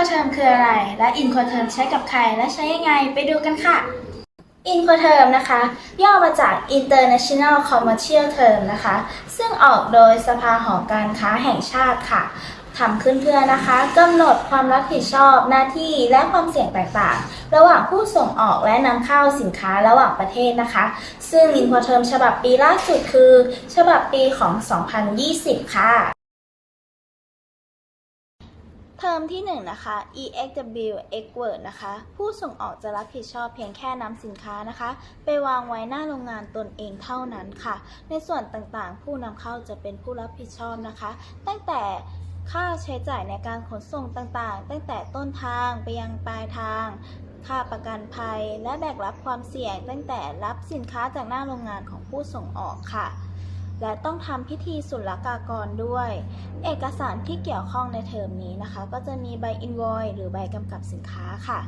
Incoterm คืออะไร และ Incoterm ใช้กับใครและใช้ยังไงไปดูกันค่ะ Incoterm นะคะ ย่อมาจาก International Commercial Term นะคะ ซึ่งออกโดยสภาหอการค้าแห่งชาติค่ะทำขึ้นเพื่อนะคะกำหนดความรับผิดชอบหน้าที่และความเสี่ยงต่างๆ ระหว่างผู้ส่งออกและนำเข้าสินค้าระหว่างประเทศนะคะ ซึ่ง Incoterm ฉบับปีล่าสุดคือ ฉบับปีของ 2020 ค่ะ เทอมที่ 1 นะคะ EXW e x w o r d นะคะ ผู้ส่งออกจะรับผิดชอบเพียงแค่นำสินค้านะคะ ไปวางไว้หน้าโรงงานตนเองเท่านั้นค่ะ ในส่วนต่างๆ ผู้นำเข้าจะเป็นผู้รับผิดชอบนะคะ ตั้งแต่ค่าใช้จ่ายในการขนส่งต่างๆ ตั้งแต่ต้นทางไปยังปลายทาง ค่าประกันภัย และแบกรับความเสี่ยง ตั้งแต่รับสินค้าจากหน้าโรงงานของผู้ส่งออกค่ะ และต้องทำพิธีศุลกากรด้วย เอกสารที่เกี่ยวข้องในเทอมนี้นะคะ ก็จะมีใบอิน o อยหรือใบกำกับสินค้าค่ะ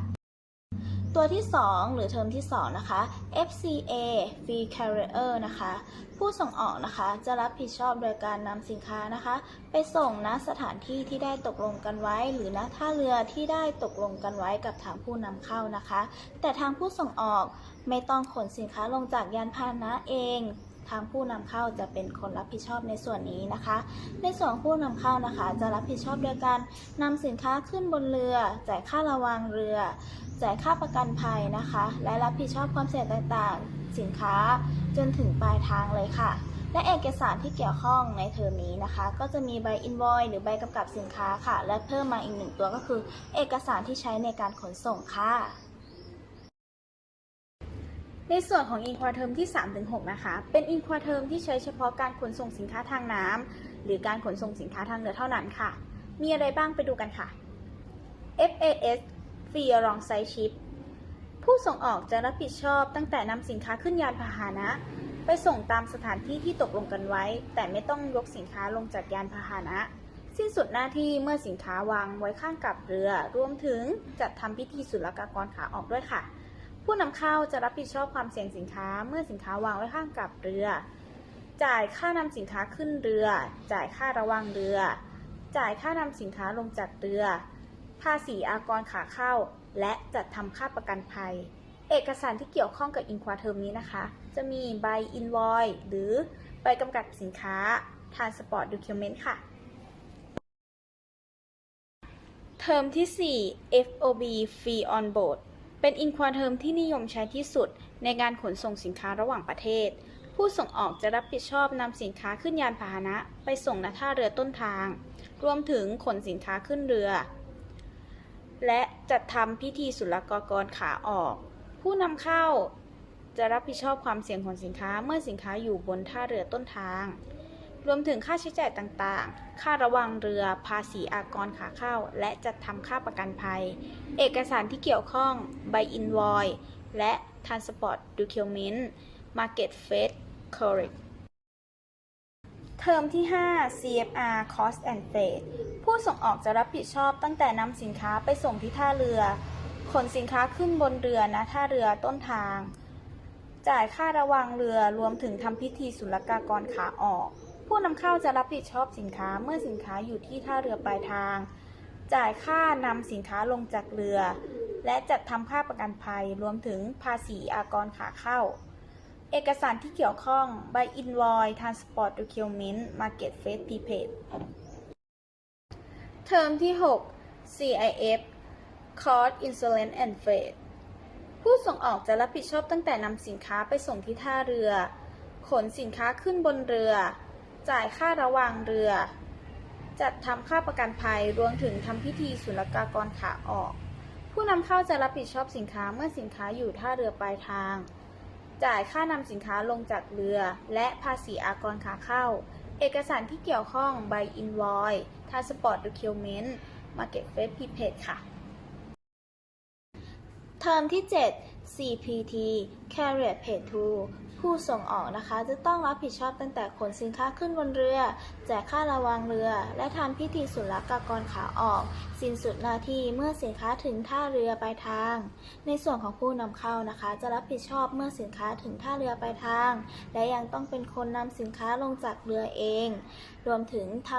ตัวที่ 2 หรือเทอมที่ 2 นะคะ FCA Free Carrier นะคะ ผู้ส่งออกนะคะจะรับผิดชอบโดยการนำสินค้านะคะ ไปส่งณสถานที่ที่ได้ตกลงกันไว้ หรือณท่าเรือที่ได้ตกลงกันไว้กับทางผู้นำเข้านะคะ แต่ทางผู้ส่งออกไม่ต้องขนสินค้าลงจากยานพาหนะเอง ทางผู้นำเข้าจะเป็นคนรับผิดชอบในส่วนนี้นะคะ ในส่วนผู้นำเข้านะคะ จะรับผิดชอบโดยการนำสินค้าขึ้นบนเรือ จ่ายค่าระวางเรือ จ่ายค่าประกันภัยนะคะ และรับผิดชอบความเสี่ยงต่างๆ สินค้าจนถึงปลายทางเลยค่ะและเอกสารที่เกี่ยวข้องในเทอมนี้นะคะ ก็จะมีใบอิน o อยหรือใบกำกับสินค้าค่ะ และเพิ่มมาอีกหนึ่งตัวก็คือ เอกสารที่ใช้ในการขนส่งค่ะ ในส่วนของ i n q u a t e r m ที่ 3-6 นะคะ เป็น i n q u a t e r m ที่ใช้เฉพาะการขนส่งสินค้าทางน้ำหรือการขนส่งสินค้าทางเรือเท่านั้นค่ะ มีอะไรบ้างไปดูกันค่ะ FAS Free Alongside Ship ผู้ส่งออกจะรับผิดชอบตั้งแต่นำสินค้าขึ้นยานพาหนะ ไปส่งตามสถานที่ที่ตกลงกันไว้ แต่ไม่ต้องยกสินค้าลงจากยานพาหนะ สิ้นสุดหน้าที่เมื่อสินค้าวางไว้ข้างกับเรือ รวมถึงจัดทำพิธีศุลกากรขาออกด้วยค่ะ ผู้นำเข้าจะรับผิดชอบความเสี่ยงสินค้าเมื่อสินค้าวางไว้ข้างกับเรือ จ่ายค่านำสินค้าขึ้นเรือ จ่ายค่าระวังเรือ จ่ายค่านำสินค้าลงจากเรือ ภาษีอากรขาเข้า และจัดทำค่าประกันภัย เอกสารที่เกี่ยวข้องกับอินควาเทอมนี้นะคะ จะมีใบอิน o อยหรือใบกำกับสินค้า Transport Document ค่ะเทอมที่ 4 FOB Free on Board เป็นอินควาเทอมที่นิยมใช้ที่สุดในการขนส่งสินค้าระหว่างประเทศ ผู้ส่งออกจะรับผิดชอบนำสินค้าขึ้นยานพาหนะไปส่งณท่าเรือต้นทาง รวมถึงขนสินค้าขึ้นเรือ และจัดทำพิธีศุลกากรขาออก ผู้นำเข้าจะรับผิดชอบความเสี่ยงของสินค้าเมื่อสินค้าอยู่บนท่าเรือต้นทาง รวมถึงค่าใช้จ่ายต่างๆ ค่าระวังเรือ ภาษีอากรขาเข้า และจัดทำค่าประกันภัย เอกสารที่เกี่ยวข้อง ใบอิน o อยและ Transport Document Market f a t h Correct เทอมที่ 5 CFR Cost and Freight ผู้ส่งออกจะรับผิดชอบตั้งแต่นำสินค้าไปส่งที่ท่าเรือ ขนสินค้าขึ้นบนเรือนะท่าเรือต้นทาง จ่ายค่าระวังเรือรวมถึงทำพิธีศุลกากรขาออก ผู้นำเข้าจะรับผิดชอบสินค้าเมื่อสินค้าอยู่ที่ท่าเรือปลายทาง จ่ายค่านำสินค้าลงจากเรือ และจัดทำค่าประกันภัยรวมถึงภาษีอากรขาเข้า เอกสารที่เกี่ยวข้องใบอิน o อย Transport Document Market Freight Prepaid เทอมที่ 6 CIF Cost Insurance and Freight ผู้ส่งออกจะรับผิดชอบตั้งแต่นำสินค้าไปส่งที่ท่าเรือ ขนสินค้าขึ้นบนเรือ จ่ายค่าระวางเรือ จัดทำค่าประกันภัยรวมถึงทำพิธีศุลกากรขาออก ผู้นำเข้าจะรับผิดชอบสินค้าเมื่อสินค้าอยู่ท่าเรือปลายทาง จ่ายค่านำสินค้าลงจากเรือ และภาษีอากรขาเข้า เอกสารที่เกี่ยวข้องใบอิน o อย Transport Document Market Freight Prepaid ค่ะ เทอมที่ 7 CPT Carrier Paid to ผู้ส่งออกนะคะ จะต้องรับผิดชอบตั้งแต่ขนสินค้าขึ้นบนเรือ แจกค่าระวางเรือ และทำพิธีศุลกากรขาออก สิ้นสุดหน้าที่เมื่อสินค้าถึงท่าเรือปลายทาง ในส่วนของผู้นำเข้านะคะ จะรับผิดชอบเมื่อสินค้าถึงท่าเรือปลายทาง และยังต้องเป็นคนนำสินค้าลงจากเรือเอง รวมถึงท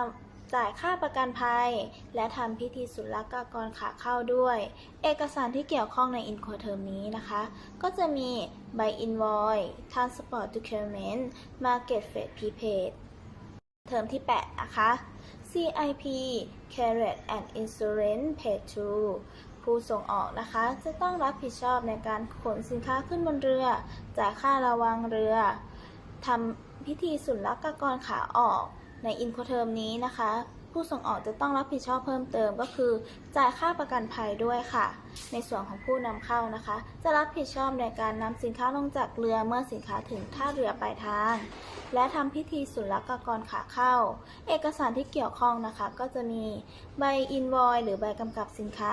จ่ายค่าประกันภัย และทำพิธีศุลกากรขาเข้าด้วย เอกสารที่เกี่ยวข้องใน i n q u o t e r m นี้นะคะ ก็จะมีใบ invoice transport document market freight prepaid เทอมที่ 8 นะคะ CIP Carriage and Insurance Paid to ผู้ส่งออกนะคะ จะต้องรับผิดชอบในการขนสินค้าขึ้นบนเรือ จ่ายค่าระวังเรือทำพิธีศุลกากรขาออก ในอินโคเทอมนี้นะคะ ผู้ส่งออกจะต้องรับผิดชอบเพิ่มเติมก็คือ จ่ายค่าประกันภัยด้วยค่ะ ในส่วนของผู้นำเข้านะคะ จะรับผิดชอบในการนำสินค้าลงจากเรือเมื่อสินค้าถึงท่าเรือปลายทาง และทำพิธีศุลกากรขาเข้า เอกสารที่เกี่ยวข้องนะคะ ก็จะมีใบอินวอยหรือใบกำกับสินค้า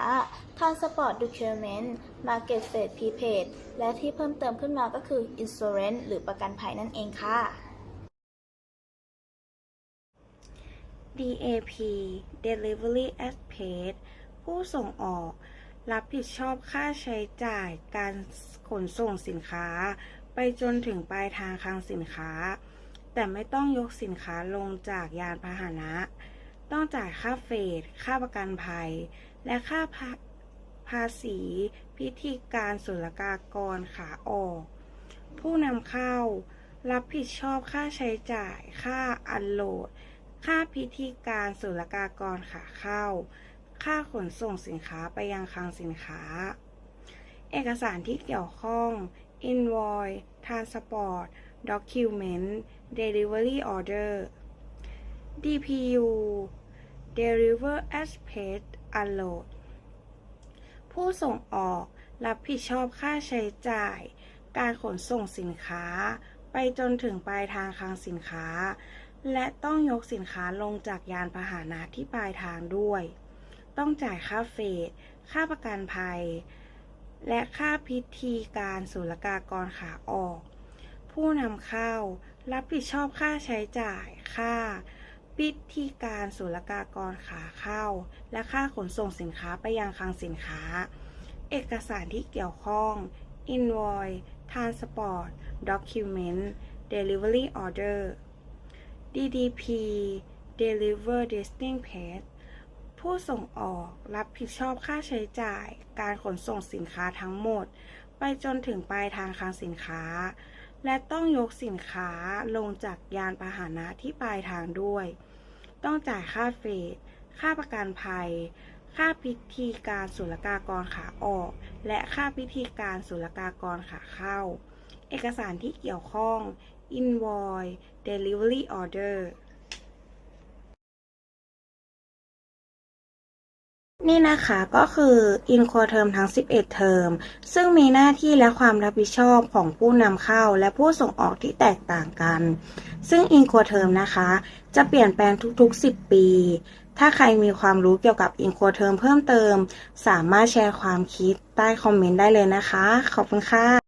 Transport Document Market Freight Prepaid และที่เพิ่มเติมขึ้นมาก็คือ Insurance หรือประกันภัยนั่นเองค่ะ DAP Delivery as Paid ผู้ส่งออก รับผิดชอบค่าใช้จ่ายการขนส่งสินค้า ไปจนถึงปลายทางคลังสินค้า แต่ไม่ต้องยกสินค้าลงจากยานพาหนะ ต้องจ่ายค่าเฟรค่าประกันภัย และค่าภาภาษี พิธีการศุลกากรขาออก ผู้นำเข้า รับผิดชอบค่าใช้จ่าย ค่าอันโหลด ค่าพิธีการศุลกากรขาเข้า ค่าขนส่งสินค้าไปยังคลังสินค้า เอกสารที่เกี่ยวข้อง invoice transport document delivery order DPU deliver as paid unload ผู้ส่งออกรับผิดชอบค่าใช้จ่าย การขนส่งสินค้า ไปจนถึงปลายทางคลังสินค้า และต้องยกสินค้าลงจากยานพาหนะที่ปลายทางด้วย ต้องจ่ายค่าเฟรค่าประกันภัย และค่าพิธีการศุลกากรขาออก ผู้นำเข้ารับผิดชอบค่าใช้จ่ายค่าพิธีการศุลกากรขาเข้า และค่าขนส่งสินค้าไปยังคลังสินค้า เอกสารที่เกี่ยวข้อง invoice transport document delivery order DDP Deliver Destination Paid ผู้ส่งออกรับผิดชอบค่าใช้จ่าย การขนส่งสินค้าทั้งหมด ไปจนถึงปลายทางคลังสินค้า และต้องยกสินค้าลงจากยานพาหนะที่ปลายทางด้วย ต้องจ่ายค่าเฟรดค่าประกันภัย ค่าพิธีการศุลกากรขาออก และค่าพิธีการศุลกากรขาเข้า เอกสารที่เกี่ยวข้อง invoice delivery order นี่นะคะก็คือ i n q u o Term ทั้ง 11 เทอม ซึ่งมีหน้าที่และความรับผิดชอบของผู้นำเข้าและผู้ส่งออกที่แตกต่างกัน ซึ่ง i n q u o Term นะคะ จะเปลี่ยนแปลงทุกๆ 10 ปี ถ้าใครมีความรู้เกี่ยวกับ i n q u o Term เพิ่มเติม สามารถแชร์ความคิดใต้คอมเมนต์ได้เลยนะคะ ขอบคุณค่ะ